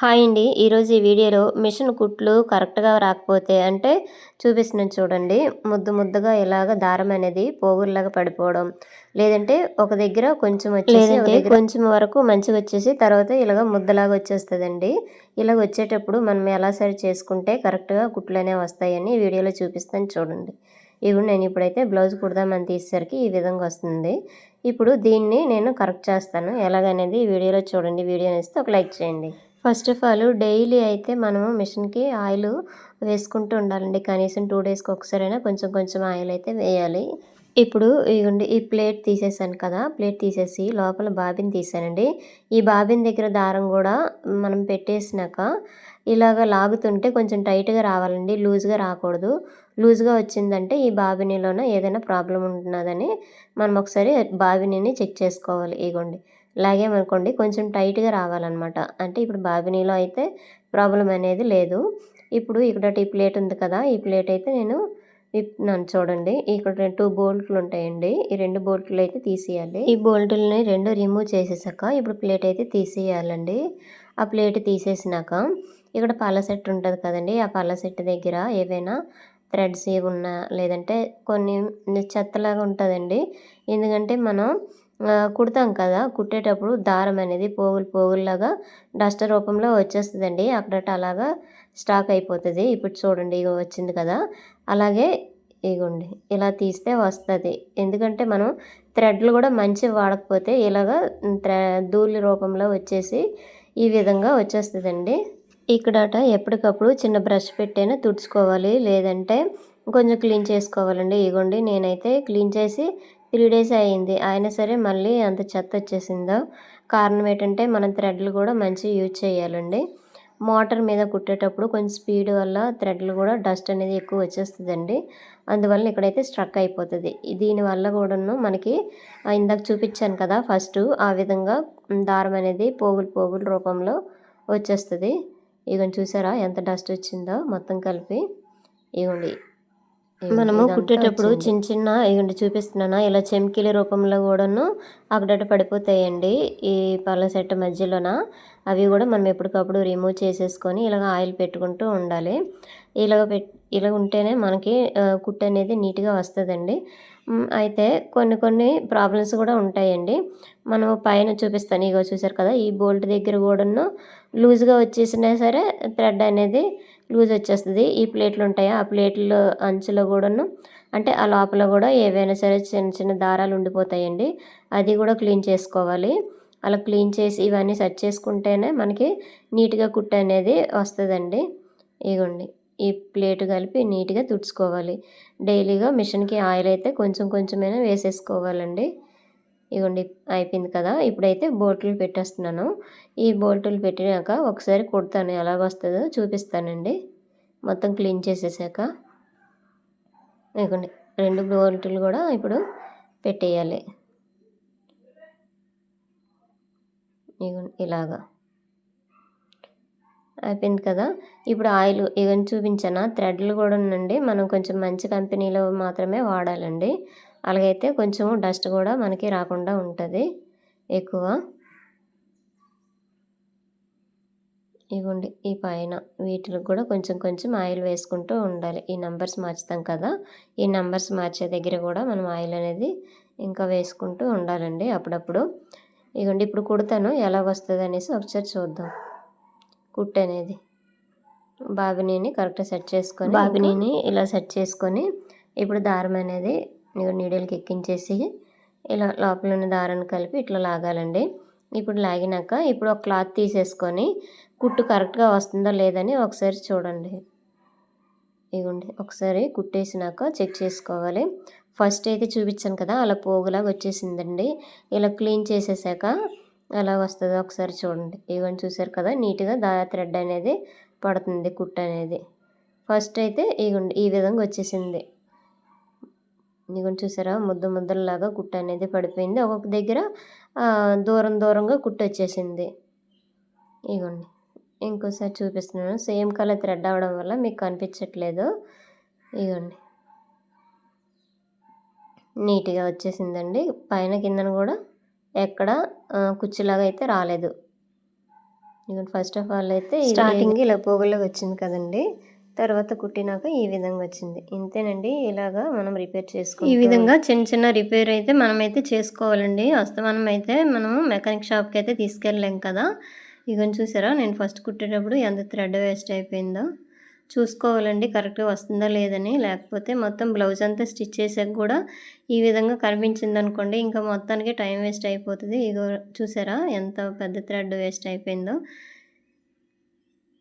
Hi అండి. ఈరోజు ఈ వీడియోలో మిషన్ కుట్లు కరెక్ట్గా రాకపోతే అంటే చూపిస్తున్నాను చూడండి. ముద్దు ముద్దుగా ఇలాగ దారం అనేది పోగుల్లాగా పడిపోవడం. లేదంటే ఒక దగ్గర కొంచెం వచ్చేసి కొంచెం వరకు మంచిగా వచ్చేసి తర్వాత ఇలాగ ముద్దలాగా వచ్చేస్తుందండి. ఇలాగ వచ్చేటప్పుడు మనం ఎలా సరి చేసుకుంటే కరెక్ట్గా కుట్లు అనేవి వస్తాయని ఈ వీడియోలో చూపిస్తాను చూడండి. ఇవి నేను ఇప్పుడైతే బ్లౌజ్ కుడదామని తీసేసరికి ఈ విధంగా వస్తుంది. ఇప్పుడు దీన్ని నేను కరెక్ట్ చేస్తాను. ఎలాగనేది వీడియోలో చూడండి. వీడియో ఇస్తే ఒక లైక్ చేయండి. ఫస్ట్ ఆఫ్ ఆల్ డైలీ అయితే మనము మిషన్కి ఆయిల్ వేసుకుంటూ ఉండాలండి. కనీసం టూ డేస్కి ఒకసారైనా కొంచెం కొంచెం ఆయిల్ అయితే వేయాలి. ఇప్పుడు ఇవ్వండి ఈ ప్లేట్ తీసేసాను కదా ప్లేట్ తీసేసి లోపల బాబిన్ తీసానండి. ఈ బాబిన్ దగ్గర దారం కూడా మనం పెట్టేసినాక ఇలాగ లాగుతుంటే కొంచెం టైట్గా రావాలండి లూజ్గా రాకూడదు. లూజ్గా వచ్చిందంటే ఈ బాబినీలోన ఏదైనా ప్రాబ్లం ఉంటున్నదని మనం ఒకసారి బాబినీని చెక్ చేసుకోవాలి. ఇగోండి లాగామనుకోండి కొంచెం టైట్గా రావాలన్నమాట. అంటే ఇప్పుడు బాబినీలో అయితే ప్రాబ్లం అనేది లేదు. ఇప్పుడు ఇక్కడ ఈ ప్లేట్ ఉంది కదా ఈ ప్లేట్ అయితే నేను నన్ను చూడండి. ఇక్కడ టూ బోల్ట్లు ఉంటాయండి. ఈ రెండు బోల్ట్లు అయితే తీసేయాలి. ఈ బోల్ట్లని రెండు రిమూవ్ చేసేసాక ఇప్పుడు ప్లేట్ అయితే తీసేయాలండి. ఆ ప్లేట్ తీసేసినాక ఇక్కడ పళ్ళ సెట్ ఉంటుంది కదండి ఆ పళ్ళ సెట్ దగ్గర ఏవైనా థ్రెడ్స్ ఏవి ఉన్నా లేదంటే కొన్ని చెత్తలాగా ఉంటుందండి. ఎందుకంటే మనం కుడతాం కదా. కుట్టేటప్పుడు దారం అనేది పోగులు పోగుల్లాగా డస్ట్ రూపంలో వచ్చేస్తుందండి. అక్కడట అలాగా స్టాక్ అయిపోతుంది. ఇప్పుడు చూడండి ఇగో వచ్చింది కదా. అలాగే ఇగోండి ఇలా తీస్తే వస్తుంది. ఎందుకంటే మనం థ్రెడ్లు కూడా మంచి వాడకపోతే ఇలాగా ధూళి రూపంలో వచ్చేసి ఈ విధంగా వచ్చేస్తుందండి. ఇక్కడట ఎప్పటికప్పుడు చిన్న బ్రష్ పెట్టైనా తుడుచుకోవాలి. లేదంటే కొంచెం క్లీన్ చేసుకోవాలండి. ఇగోండి నేనైతే క్లీన్ చేసి త్రీ డేస్ అయ్యింది. అయినా సరే మళ్ళీ అంత చెత్త వచ్చేసిందో? కారణం ఏంటంటే మనం థ్రెడ్లు కూడా మంచిగా యూజ్ చేయాలండి. మోటార్ మీద కుట్టేటప్పుడు కొంచెం స్పీడ్ వల్ల థ్రెడ్లు కూడా డస్ట్ అనేది ఎక్కువ వచ్చేస్తుందండి. అందువల్ల ఇక్కడైతే స్ట్రక్ అయిపోతుంది. దీనివల్ల కూడాను మనకి ఇందాక చూపించాను కదా ఫస్ట్ ఆ విధంగా దారం అనేది పోగులు పోగుల రూపంలో వచ్చేస్తుంది. ఇగోండి చూసారా ఎంత డస్ట్ వచ్చిందో మొత్తం కలిపి. ఇవ్వండి మనము కుట్టేటప్పుడు చిన్న చిన్న ఇవ్వండి చూపిస్తున్నాను ఇలా చెమ్కిలి రూపంలో కూడాను అక్కడట పడిపోతాయండి ఈ పళ్ళ సెట్ మధ్యలోన. అవి కూడా మనం ఎప్పటికప్పుడు రిమూవ్ చేసేసుకొని ఇలాగ ఆయిల్ పెట్టుకుంటూ ఉండాలి. ఇలాగ పెట్ ఇలా ఉంటేనే మనకి కుట్టు అనేది నీట్గా వస్తుందండి. అయితే కొన్ని కొన్ని ప్రాబ్లమ్స్ కూడా ఉంటాయండి. మనం పైన చూపిస్తాను. ఇగో చూసారు కదా ఈ బోల్ట్ దగ్గర కూడాను లూజ్గా వచ్చేసినా సరే థ్రెడ్ అనేది లూజ్ వచ్చేస్తుంది. ఈ ప్లేట్లు ఉంటాయి. ఆ ప్లేట్లు అంచులో కూడాను అంటే ఆ లోపల కూడా ఏవైనా సరే చిన్న చిన్న దారాలు ఉండిపోతాయండి. అది కూడా క్లీన్ చేసుకోవాలి. అలా క్లీన్ చేసి ఇవన్నీ సెట్ చేసుకుంటేనే మనకి నీట్గా కుట్ట అనేది వస్తుందండి. ఇగోండి. ఈ ప్లేట్ కలిపి నీట్గా తుడుచుకోవాలి. డైలీగా మిషన్కి ఆయిల్ అయితే కొంచెం కొంచెమైనా వేసేసుకోవాలండి. ఇగోండి అయిపోయింది కదా. ఇప్పుడైతే బోట్లు పెట్టేస్తున్నాను. ఈ బోల్టులు పెట్టినాక ఒకసారి కుడతాను. ఎలా వస్తుందో చూపిస్తానండి. మొత్తం క్లీన్ చేసేసాక. ఇగోండి రెండు బోల్టులు కూడా ఇప్పుడు పెట్టేయాలి. ఇగోండి ఇలాగా. అయిపోయింది కదా. ఇప్పుడు ఆయిల్ ఇవన్నీ చూపించాను? థ్రెడ్లు కూడా ఉండండి మనం కొంచెం మంచి కంపెనీలో మాత్రమే వాడాలండి. అలాగైతే కొంచెం డస్ట్ కూడా మనకి రాకుండా ఉంటుంది ఎక్కువ. ఇవ్వండి ఈ పైన వీటికి కూడా కొంచెం కొంచెం ఆయిల్ వేసుకుంటూ ఉండాలి. ఈ నెంబర్స్ మార్చుతాం కదా. ఈ నెంబర్స్ మార్చే దగ్గర కూడా మనం ఆయిల్ అనేది ఇంకా వేసుకుంటూ ఉండాలండి అప్పుడప్పుడు. ఇవ్వండి ఇప్పుడు కుడతాను. ఎలా వస్తుంది అనేసి ఒకసారి చూద్దాం. కుట్ అనేది బాబినీని కరెక్ట్గా సెట్ చేసుకొని బాబినీని ఇలా సెట్ చేసుకొని ఇప్పుడు దారం అనేది నీడలకి ఎక్కించేసి ఇలా లోపల ఉన్న దారాన్ని కలిపి ఇట్లా లాగాలండి. ఇప్పుడు లాగినాక ఇప్పుడు ఒక క్లాత్ తీసేసుకొని కుట్టు కరెక్ట్గా వస్తుందో లేదని ఒకసారి చూడండి. ఇగోండి ఒకసారి కుట్టేసినాక చెక్ చేసుకోవాలి. ఫస్ట్ అయితే చూపించాను కదా అలా పోగులాగా వచ్చేసిందండి. ఇలా క్లీన్ చేసేసాక ఎలా వస్తుందో ఒకసారి చూడండి. ఇవన్నీ చూసారు కదా నీట్గా దా థ్రెడ్ అనేది పడుతుంది కుట్టు అనేది. ఫస్ట్ అయితే ఇగోండి ఈ విధంగా వచ్చేసింది. ఇదిగోండి చూసారా ముద్ద ముద్దలలాగా కుట్టు అనేది పడిపోయింది. ఒక్కొక్క దగ్గర దూరం దూరంగా కుట్టు వచ్చేసింది. ఇగోండి ఇంకోసారి చూపిస్తున్నాను. సేమ్ కలర్ థ్రెడ్ అవడం వల్ల మీకు కనిపించట్లేదు. ఇగోండి నీట్గా వచ్చేసిందండి. పైన కిందన కూడా ఎక్కడ కుర్చీలాగా అయితే రాలేదు. ఫస్ట్ ఆఫ్ ఆల్ అయితే స్టార్టింగ్ ఇలా పోగుల్లోకి వచ్చింది కదండి తర్వాత కుట్టినాక ఈ విధంగా వచ్చింది. ఇంతేనండి ఇలాగా మనం రిపేర్ చేసుకో ఈ విధంగా చిన్న చిన్న రిపేర్ అయితే మనమైతే చేసుకోవాలండి. అస్తమానం అయితే మనము మెకానిక్ షాప్కి అయితే తీసుకెళ్ళలేం కదా. ఇవన్నీ చూసారా నేను ఫస్ట్ కుట్టేటప్పుడు ఎంత థ్రెడ్ వేస్ట్ అయిపోయిందో. చూసుకోవాలండి. కరెక్ట్గా వస్తుందా లేదని. లేకపోతే మొత్తం బ్లౌజ్ అంతా స్టిచ్ చేసాక కూడా ఈ విధంగా కనిపించింది అనుకోండి ఇంకా మొత్తానికి టైం వేస్ట్ అయిపోతుంది. ఇగో చూసారా? ఎంత పెద్ద థ్రెడ్ వేస్ట్ అయిపోయిందో.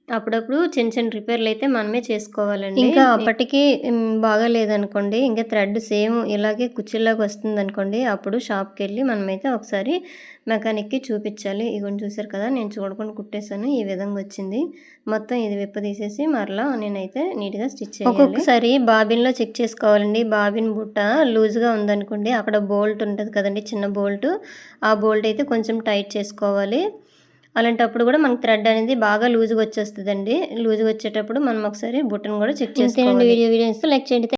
అప్పుడప్పుడు చిన్న చిన్న రిపేర్లు అయితే మనమే చేసుకోవాలండి. ఇంకా అప్పటికి మ్, బాగాలేదనుకోండి ఇంకా థ్రెడ్ సేమ్ ఇలాగే కుచ్చిలాగా వస్తుంది అనుకోండి అప్పుడు షాప్కి వెళ్ళి మనమైతే ఒకసారి మెకానిక్కి చూపించాలి. ఇగోని చూసారు కదా నేను చూడకుండా కుట్టేశాను ఈ విధంగా వచ్చింది. మొత్తం ఇది విప్ప తీసేసి మరలా నేనైతే నీట్గా స్టిచ్ చేయాలి. ఒక్కొక్కసారి బాబిన్లో చెక్ చేసుకోవాలండి. బాబిన్ బుట్ట లూజ్గా ఉందనుకోండి అక్కడ బోల్ట్ ఉంటుంది కదండి చిన్న బోల్ట్. ఆ బోల్ట్ అయితే కొంచెం టైట్ చేసుకోవాలి. అలాంటప్పుడు కూడా మనకి థ్రెడ్ అనేది బాగా లూజ్గా వచ్చేస్తుందండి. లూజ్గా వచ్చేటప్పుడు మనం ఒకసారి బుట్టను కూడా చెక్ చేసుకోవాలి. వీడియో వీడియోస్ లైక్ చేయండి.